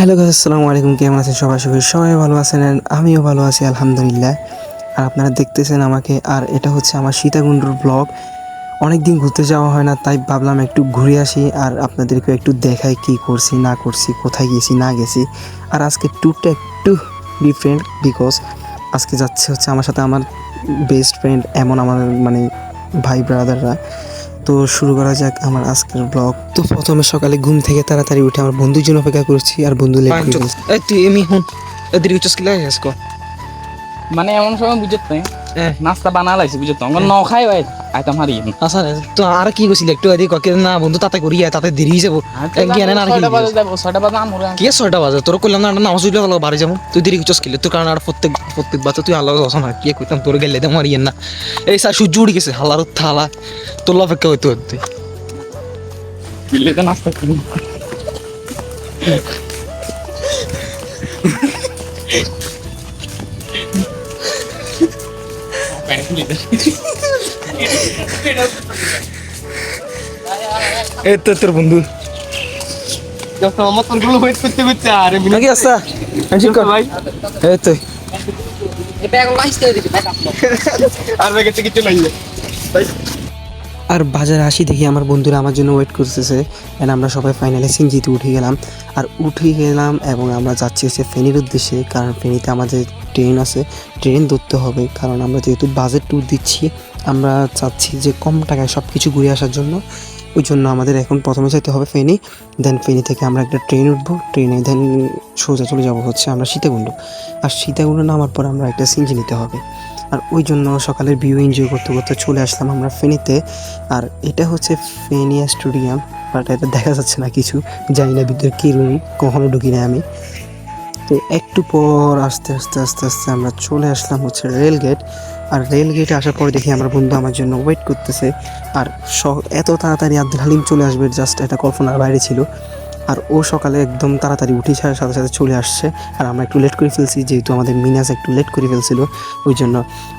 Hello guys, আসসালামু আলাইকুম। কেমন আছেন? সবাই সবাই সবাই ভালো আছেন আমিও ভালো আছি, আলহামদুলিল্লাহ। আর আপনারা দেখতেছেন আমাকে, আর এটা হচ্ছে আমার সীতাকুণ্ডুর ব্লগ অনেক দিন ঘুরতে যাওয়া হয় না, তাই ভাবলাম একটু ঘুরে আসি আর আপনাদেরকে একটু দেখাই কি করছি, না করছি, কোথায় গেছি, না গেছি। আর আজকে ট্যুরটা একটু ডিফারেন্ট বিকজ আজকে যাচ্ছে হচ্ছে আমার সাথে আমার বেস্ট ফ্রেন্ড এমন আমার মানে ভাই ব্রাদাররা তো শুরু করা যাক আমার আজকের ব্লগ তো প্রথমে সকালে ঘুম থেকে তাড়াতাড়ি উঠে আমার বন্ধুর জন্য অপেক্ষা করছি আর বন্ধু। এই তুই এমনি হুন মানে এমন সময় বুঝতে নাই। নাস্তা বানা লাইছে বুঝত অঙ্গ ন খাই ভাই। আইতাম হারি আচ্ছা তো আর কি কইছিল একটু এদিকে ককে না বন্ধু তাতে করি আয়, তাতে দেরি যাব। জ্ঞানে না আর কি ছয়টা বাজে আমরে কি আর ছয়টা বাজে? তোর কইলাম না নামাজ উঠলে ভালো বাড়ি যাব। তুই দেরি কিছু স্কিল তোর কারণে আর প্রত্যেক প্রত্যেক বাচ্চা তুই আল্লাহ দশ না। কি কইতাম তোর গেলে দে মারিয়েন না এই স্যার সূর্য উঠে গেছে হালার থালা তোর অপেক্ষা হইতে হইতে বিল্লিতে নাস্তা এই তো তোর বন্ধু। আমার তোরগুলো ওয়েট করতে করতে আরে নাকি আসা ঠিক কর। ভাই। এই তো। আর ব্যাগে কিছু নাই আর বাজারে আসি দেখি আমার বন্ধুরা আমার জন্য ওয়েট করতেছে। এন্ড আমরা সবাই ফাইনালি সিনজিতে উঠে গেলাম। আর উঠে গেলাম এবং আমরা যাচ্ছি হচ্ছে ফেনীর উদ্দেশ্যে, কারণ ফেনীতে আমাদের ট্রেন আছে। ট্রেন ধরতে হবে, কারণ আমরা যেহেতু বাজেট ট্যুর দিচ্ছি, আমরা চাচ্ছি যে কম টাকায় সব কিছু ঘুরে আসার জন্য। ওই জন্য আমাদের এখন প্রথমে যেতে হবে ফেনী দেন ফেনী থেকে আমরা একটা ট্রেন উঠবো। ট্রেনে দেন সোজা চলে যাব হচ্ছে আমরা সীতাকুণ্ড। আর সীতাকুণ্ড নামার পর আমরা একটা সিনজি নিতে হবে। আর ওই জন্য সকালের ভিউ এনজয় করতে করতে চলে আসলাম আমরা ফেনীতে। আর এটা হচ্ছে ফেনিয়া স্টুডিয়াম বাট এটা দেখা যাচ্ছে না কিছু। জানি না ভিতরে কী রুম কখনো ঢুকি না আমি। তো একটু পর আস্তে আস্তে আস্তে আস্তে আমরা চলে আসলাম হচ্ছে রেল গেট আর রেল গেটে আসার পর দেখি আমার বন্ধু আমার জন্য ওয়েট করতেছে। আর এত তাড়াতাড়ি আব্দুল হালিম চলে আসবে জাস্ট এটা কল্পনার বাইরে ছিল। আর ও সকালে একদম তাড়াতাড়ি উঠে সাথে সাথে চলে আসছে। আর আমরা একটু লেট করে ফেলছি, যেহেতু আমাদের মিনাস একটু লেট করে ফেলছিল, ওই জন্য।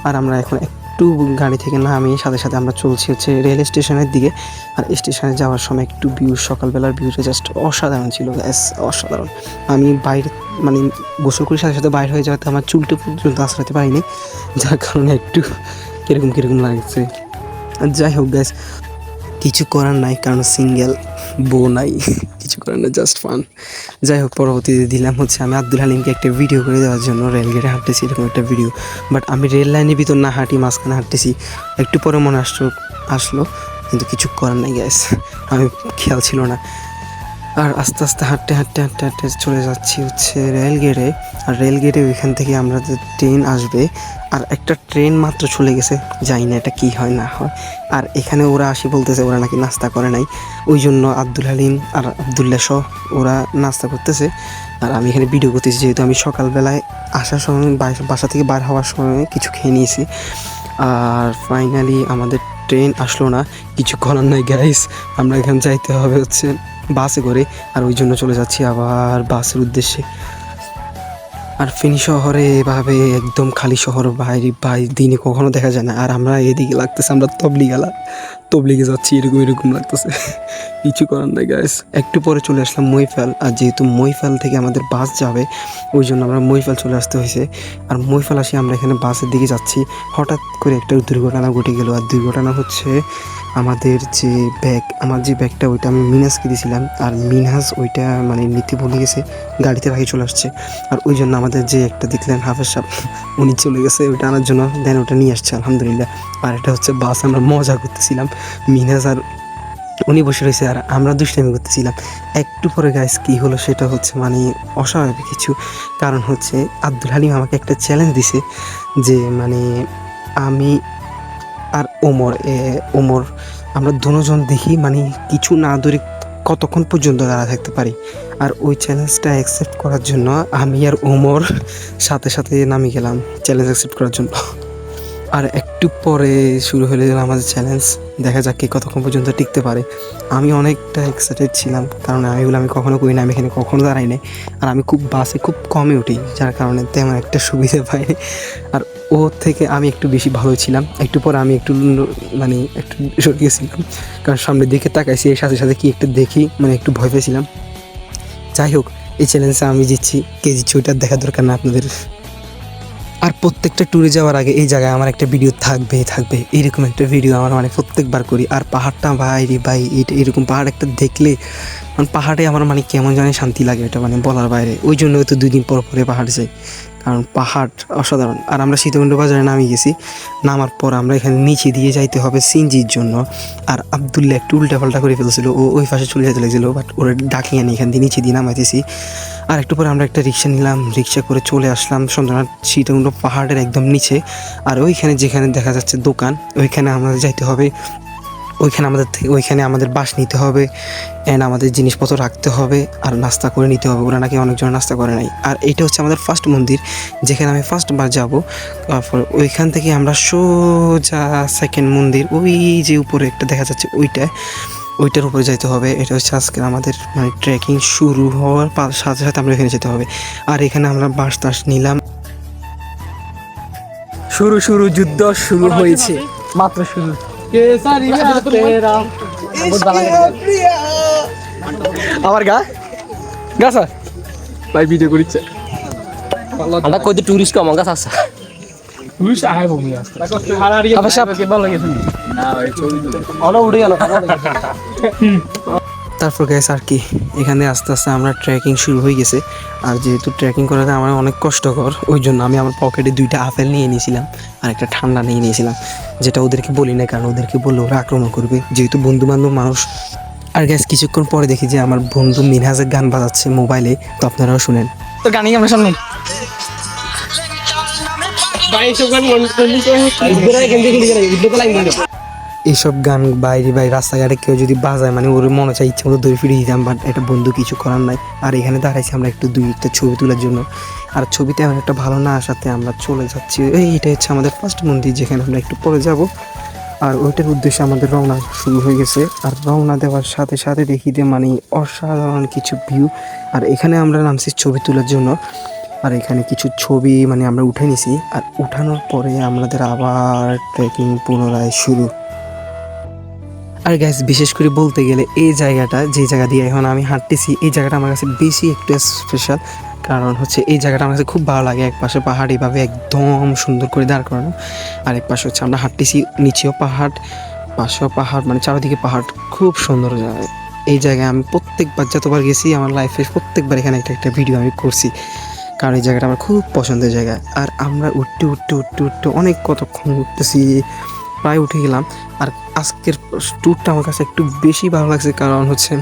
আর আমরা এখন একটু গাড়ি থেকে নামিয়ে সাথে সাথে আমরা চলছি হচ্ছে রেল স্টেশনের দিকে। আর স্টেশনে যাওয়ার সময় একটু ভিউ সকালবেলার ভিউটা জাস্ট অসাধারণ ছিল গ্যাস অসাধারণ। আমি বাইরে মানে গোসল করে সাথে সাথে বাইরে হয়ে যাওয়াতে আমার চুলটা পর্যন্ত আঁচড়াতে পারিনি, যার কারণে একটু কীরকম কীরকম লাগছে। যাই হোক গ্যাস কিছু করার নাই, কারণ সিঙ্গেল বউ নাই, কিছু করার নাই জাস্ট ফান যাই হোক, পরবর্তীতে দিলাম হচ্ছে আমি আব্দুল হালিমকে একটা ভিডিও করে দেওয়ার জন্য রেলগেটে হাঁটতেছি এরকম একটা ভিডিও বাট আমি রেল লাইনের ভিতর না হাঁটি, মাঝখানে হাঁটতেছি, একটু পরে মনে আসলো আসলো, কিন্তু কিছু করার নাই গ্যাস আমি খেয়াল ছিল না। আর আস্তে আস্তে হাঁটতে হাঁটতে হাঁটতে হাঁটতে চলে যাচ্ছি হচ্ছে রেল গেটে আর রেল গেটে ওইখান থেকে আমরা যে ট্রেন আসবে, আর একটা ট্রেন মাত্র চলে গেছে, জানি না এটা কী হয়, না হয়। আর এখানে ওরা আসি বলতেছে, ওরা নাকি নাস্তা করে নাই। ওই জন্য আব্দুল হালিম আর আবদুল্লা সহ ওরা নাস্তা করতেছে। আর আমি এখানে ভিডিও করতেছি, যেহেতু আমি সকালবেলায় আসার সময় বাসা- থেকে বার হওয়ার সময় কিছু খেয়ে নিয়েছি। আর ফাইনালি আমাদের ট্রেন আসলো না। কিছু করার নাই গাইস আমরা এখানে যাইতে হবে হচ্ছে বাসে করে, আর ওই জন্য চলে যাচ্ছি আবার বাসের উদ্দেশ্যে। আর ফেনী শহরে এভাবে একদম খালি শহর বাইরে বাই দিনে কখনো দেখা যায় না। আর আমরা এদিকে লাগতেছে, আমরা তবলি গেলা তবলিগে যাচ্ছি, এরকম এরকম লাগতেছে। কিছু করার নাই গাইস একটু পরে চলে আসলাম মইফাল। আর যেহেতু মইফাল থেকে আমাদের বাস যাবে, ওই জন্য আমরা মইফাল চলে আসতে হয়েছে। আর মইফাল আসি আমরা এখানে বাসের দিকে যাচ্ছি। হঠাৎ করে একটা দুর্ঘটনা ঘটে গেল। আর দুর্ঘটনা হচ্ছে আমাদের যে ব্যাগ আমার যে ব্যাগটা ওইটা আমি মিনাজকে দিয়েছিলাম আর মিনাজ ওইটা মানে নিতে ভুলে গেছে, গাড়িতে রাখি চলে আসছে। আর ওই জন্য আমাদের যে একটা দেখলেন হাফেজ সাহেব, উনি চলে গেছে, ওইটা আনার জন্য। দেন ওটা নিয়ে আসছে, আলহামদুলিল্লাহ। আর এটা হচ্ছে বাস, আমরা মজা করতেছিলাম। মিনাজ আর উনি বসে রয়েছে, আর আমরা দুষ্টামি করতেছিলাম। একটু পরে গাইস কি হলো সেটা হচ্ছে মানে অস্বাভাবিক কিছু। কারণ হচ্ছে, আব্দুল হালিম আমাকে একটা চ্যালেঞ্জ দিছে যে মানে আমি আর ওমর এ, ওমর আমরা দুজন দেখি মানে কিছু না ধরে কতক্ষণ পর্যন্ত দাঁড়া থাকতে পারি। আর ওই চ্যালেঞ্জটা অ্যাকসেপ্ট করার জন্য আমি আর ওমর সাথে সাথে নামি গেলাম চ্যালেঞ্জ অ্যাকসেপ্ট করার জন্য। আর একটু পরে শুরু হয়ে গেল আমাদের চ্যালেঞ্জ দেখা যাক কে কতক্ষণ পর্যন্ত টিকতে পারে। আমি অনেকটা এক্সাইটেড ছিলাম, কারণ আমি এগুলো আমি কখনো করি না আমি এখানে কখনো দাঁড়াই নাই আর আমি খুব বাসে খুব কমে উঠি, যার কারণে তেমন একটা সুবিধা পাইনি। আর ও থেকে আমি একটু বেশি ভালো ছিলাম। একটু পরে আমি একটু মানে একটু সরে গেছিলাম, কারণ সামনের দিকে তাকাইছি, এর সাথে সাথে কি একটু দেখি মানে একটু ভয় পেয়েছিলাম। যাই হোক, এই চ্যালেঞ্জে আমি জিতছি। কে জিতছি ওইটার দেখা দরকার না আপনাদের। আর প্রত্যেকটা ট্যুরে যাওয়ার আগে এই জায়গায় আমার একটা ভিডিও থাকবে থাকবে। এরকম একটা ভিডিও আমার মানে প্রত্যেকবার করি। আর পাহাড়টা, ভাই রে ভাই এটা এরকম পাহাড় একটা দেখলে মানে পাহাড়ে আমার মানে কেমন জানে শান্তি লাগে এটা মানে বলার বাইরে। ওই জন্য তো দুই দিন পর পরে পাহাড় যাই। কারণ পাহাড় অসাধারণ। আর আমরা সীতাকুণ্ড বাজারে নামে গেছি, নামার পর আমরা এখানে নিচে দিয়ে যাইতে হবে সিনজির জন্য। আর আবদুল্লাহ একটু উল্টা পাল্টা করে ফেলছিল, ও ওই পাশে চলে যেতে লাগছিল বাট ওরা ডাকিয়ে আনি এখান দিয়ে নিচে দিয়ে নামাইতেছি। আর একটু পরে আমরা একটা রিক্সা নিলাম, রিক্সা করে চলে আসলাম সন্ধ্যা সীতাকুণ্ড পাহাড়ের একদম নিচে। আর ওইখানে যেখানে দেখা যাচ্ছে দোকান, ওইখানে আমাদের যাইতে হবে ওইখানে আমাদের থেকে ওইখানে আমাদের বাস নিতে হবে অ্যান্ড আমাদের জিনিসপত্র রাখতে হবে আর নাস্তা করে নিতে হবে। ওরা নাকি অনেকজন নাস্তা করে নাই। আর এটা হচ্ছে আমাদের ফার্স্ট মন্দির যেখানে আমি ফার্স্ট বার যাব। তারপর ওইখান থেকে আমরা সোজা সেকেন্ড মন্দির ওই যে উপরে একটা দেখা যাচ্ছে ওইটায় ওইটার উপরে যেতে হবে। এটা হচ্ছে আজকে আমাদের মানে ট্রেকিং শুরু হওয়ার পা- সাথে সাথে আমরা এখানে যেতে হবে। আর এখানে আমরা বাস টাস নিলাম। শুরু শুরু যুদ্ধ শুরু হয়েছে। মাত্র শুরু। আমার গা গা স্যার ভাই ভিডিও করিচ্ছে আমরা কই টুরিস্ট কম গা আছে ভূমি আসছে আবার সাপ ভালো লাগে শুনি অনেক উঠে গেল তারপর গ্যাস আর কি এখানে আস্তে আস্তে আমরা ট্রেকিং শুরু হয়ে গেছে। আর যেহেতু ট্রেকিং করাটা আমার অনেক কষ্টকর ওই জন্য আমি আমার পকেটে দুইটা আপেল নিয়ে নিয়েছিলাম আর একটা ঠান্ডা নিয়ে নিয়েছিলাম যেটা ওদেরকে বলি না কারণ ওদেরকে বললে ওরা আক্রমণ করবে। যেহেতু বন্ধু বান্ধব মানুষ আর গ্যাস কিছুক্ষণ পরে দেখি যে আমার বন্ধু মিনহাজের গান বাজাচ্ছে মোবাইলে তো আপনারাও শুনেন। তোর গানই আমরা শুনলাম। ভাই এসব গান মনে এইসব গান বাইরে বাইরে রাস্তাঘাটে কেউ যদি বাজায় মানে ওর মনে চাই ইচ্ছে মতো দৌড়ে ফিরে দিতাম বাট এটা বন্ধু কিছু করার নাই। আর এখানে দাঁড়াইছি আমরা একটু দুই একটা ছবি তোলার জন্য। আর ছবিতে আমার একটা ভালো না আসাতে আমরা চলে যাচ্ছি। এই এটা হচ্ছে আমাদের ফার্স্ট মন্দির, যেখানে আমরা একটু পরে যাব। আর ওইটার উদ্দেশ্যে আমাদের রওনা শুরু হয়ে গেছে। আর রওনা দেওয়ার সাথে সাথে দেখি যে মানে অসাধারণ কিছু ভিউ আর এখানে আমরা নামছি ছবি তোলার জন্য। আর এখানে কিছু ছবি মানে আমরা উঠে নিছি। আর উঠানোর পরে আমাদের আবার ট্রেকিং পুনরায় শুরু। আর গ্যাস বিশেষ করে বলতে গেলে এই জায়গাটা, যে জায়গা দিয়ে এখন আমি হাঁটতেছি, এই জায়গাটা আমার কাছে বেশি একটু স্পেশাল কারণ হচ্ছে এই জায়গাটা আমার কাছে খুব ভালো লাগে। এক পাশে পাহাড় এইভাবে একদম সুন্দর করে দাঁড় করানো, আর এক পাশে হচ্ছে আমরা হাঁটতেছি নিচেও পাহাড়, পাশেও পাহাড় মানে চারিদিকে পাহাড়, খুব সুন্দর জায়গা। এই জায়গায় আমি প্রত্যেকবার যতবার গেছি, আমার লাইফে প্রত্যেকবার এখানে একটা একটা ভিডিও আমি করছি। কারণ এই জায়গাটা আমার খুব পছন্দের জায়গা। আর আমরা উঠতে উঠতে উঠতে উঠতে অনেক কতক্ষণ উঠতেছি প্রায় উঠে গেলাম। আর আজকের ট্যুরটা আমার কাছে একটু বেশি ভালো লাগছে কারণ হচ্ছে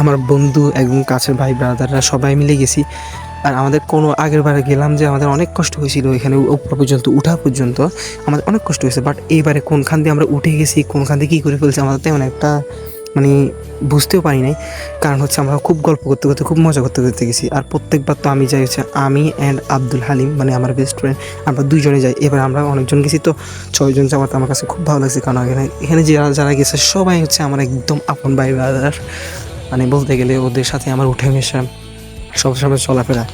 আমার বন্ধু, একদম কাছের ভাই ব্রাদাররা সবাই মিলে গেছি। আর আমাদের কোনো আগের বারে গেলাম যে আমাদের অনেক কষ্ট হয়েছিল এখানে উপর পর্যন্ত, উঠা পর্যন্ত। আমাদের অনেক কষ্ট হয়েছে বাট এইবারে কোনখান দিয়ে আমরা উঠে গেছি, কোনখান দিয়ে কী করে ফেলছি, আমাদের তেমন একটা মানে বুঝতেও পারি নাই। কারণ হচ্ছে আমরা খুব গল্প করতে করতে, খুব মজা করতে করতে গেছি। আর প্রত্যেকবার তো আমি যাই হচ্ছে আমি অ্যান্ড আব্দুল হালিম মানে আমার বেস্ট ফ্রেন্ড আমরা দুইজনে যাই। এবার আমরা অনেকজন গেছি তো ছয়জন যাওয়ার তো আমার কাছে খুব ভালো লাগছে। কারণ এখানে এখানে যারা যারা গেছে সবাই হচ্ছে আমার একদম আপন ভাই ব্রাদার মানে বলতে গেলে ওদের সাথে আমার উঠে মেশা সবসময় চলাফেরা।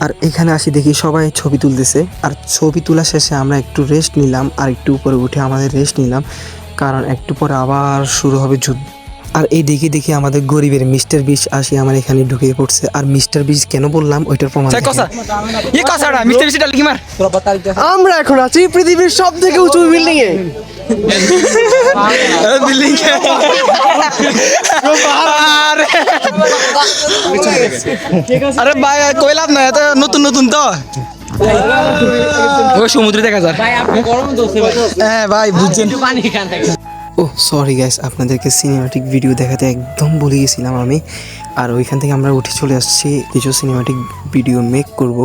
আর এখানে আসি দেখি সবাই ছবি তুলতেছে। আর ছবি তোলা শেষে আমরা একটু রেস্ট নিলাম। আর একটু উপরে উঠে আমাদের রেস্ট নিলাম। কারণ একটু পরে আবার শুরু হবে যুদ্ধ। আর এই দেখে দেখে আমাদের গরিবের মিস্টার বিশ আসি আমার এখানে ঢুকে পড়ছে। আর মিস্টার বিশ কেন বললাম? ওইটার প্রমাণ আমরা এখন আছি পৃথিবীর সব থেকে উঁচু বিল্ডিং এ। বিল্ডিং আরে ভাই কইলাম না এত নতুন নতুন তো। ওই সমুদ্রে দেখা যায় হ্যাঁ ভাই বুঝছেন। ও সরি গাইস আপনাদেরকে সিনেমাটিক ভিডিও দেখাতে একদম ভুলে গেছিলাম আমি। আর ওইখান থেকে আমরা উঠে চলে আসছি কিছু সিনেমাটিক ভিডিও মেক করব।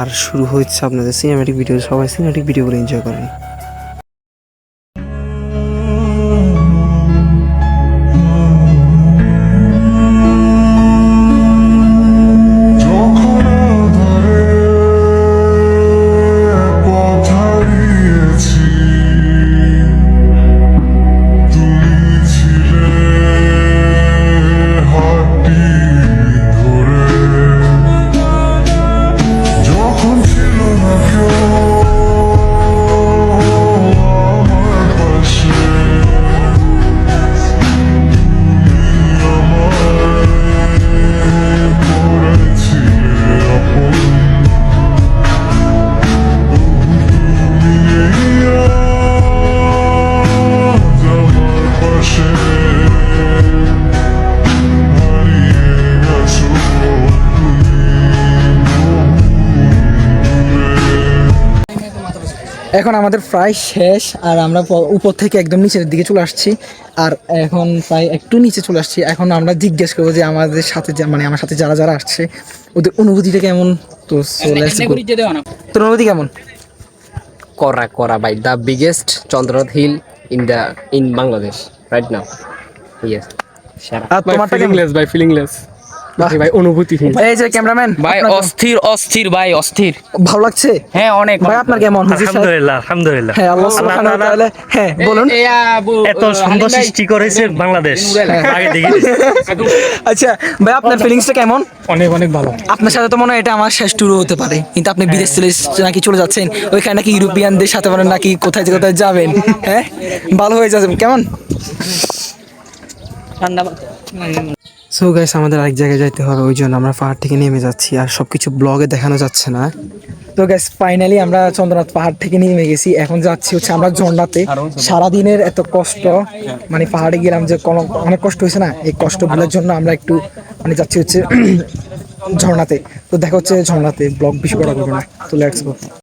আর শুরু হচ্ছে আপনাদের সিনেমাটিক ভিডিও সবাই সিনেমাটিক ভিডিওগুলো এনজয় করেন। এখন আমাদের প্রায় শেষ আর আমরা উপর থেকে একদম নিচের দিকে চলে আসছি আর এখন প্রায় একটু নিচে চলে আসছি। এখন আমরা জিজ্ঞেস করব যে আমাদের সাথে মানে আমার সাথে যারা যারা আসছে ওদের অনুভূতিটা কেমন? তো তোর অনুভূতি কেমন? করা করা by the biggest Chandranath hill in the in Bangladesh right now yes আর তোমারটা কেমন? ভাই ফিলিংলেস। ভাই অনুভূতি এই যে ক্যামেরাম্যান ভাই অস্থির অস্থির ভাই অস্থির। ভালো লাগছে? হ্যাঁ অনেক। ভাই আপনার কেমন? আলহামদুলিল্লাহ আলহামদুলিল্লাহ। হ্যাঁ আল্লাহ সুবহানাহু ওয়া তাআলা হ্যাঁ বলুন। এত সুন্দর সৃষ্টি করেছে বাংলাদেশ। আগে দেখি আচ্ছা ভাই আপনার ফিলিংসটা কেমন? অনেক অনেক ভালো। আপনার সাথে তো মনে হয় এটা আমার শেষ ট্যুর হতে পারে। কিন্তু আপনি বিদেশ চলে নাকি চলে যাচ্ছেন ওইখানে নাকি ইউরোপিয়ানদের সাথে মানে নাকি কোথায় যে কোথায় যাবেন হ্যাঁ? ভালো হয়ে যাবেন কেমন? সো গাইস আমাদের আরেক জায়গায় যাইতে হবে, ওই জন্য আমরা পাহাড় থেকে নেমে যাচ্ছি, আর সব কিছু ব্লগে দেখানো যাচ্ছে না। তো গ্যাস ফাইনালি আমরা চন্দ্রনাথ পাহাড় থেকে নেমে গেছি, এখন যাচ্ছি হচ্ছে আমরা ঝর্ণাতে। সারাদিনের এত কষ্ট মানে পাহাড়ে গেলাম যে অনেক কষ্ট হয়েছে না? এই কষ্ট কষ্টগুলোর জন্য আমরা একটু মানে যাচ্ছি হচ্ছে ঝর্ণাতে। তো দেখা হচ্ছে ঝর্ণাতে ব্লগ বেশি বড় করব না, তো লেটস গো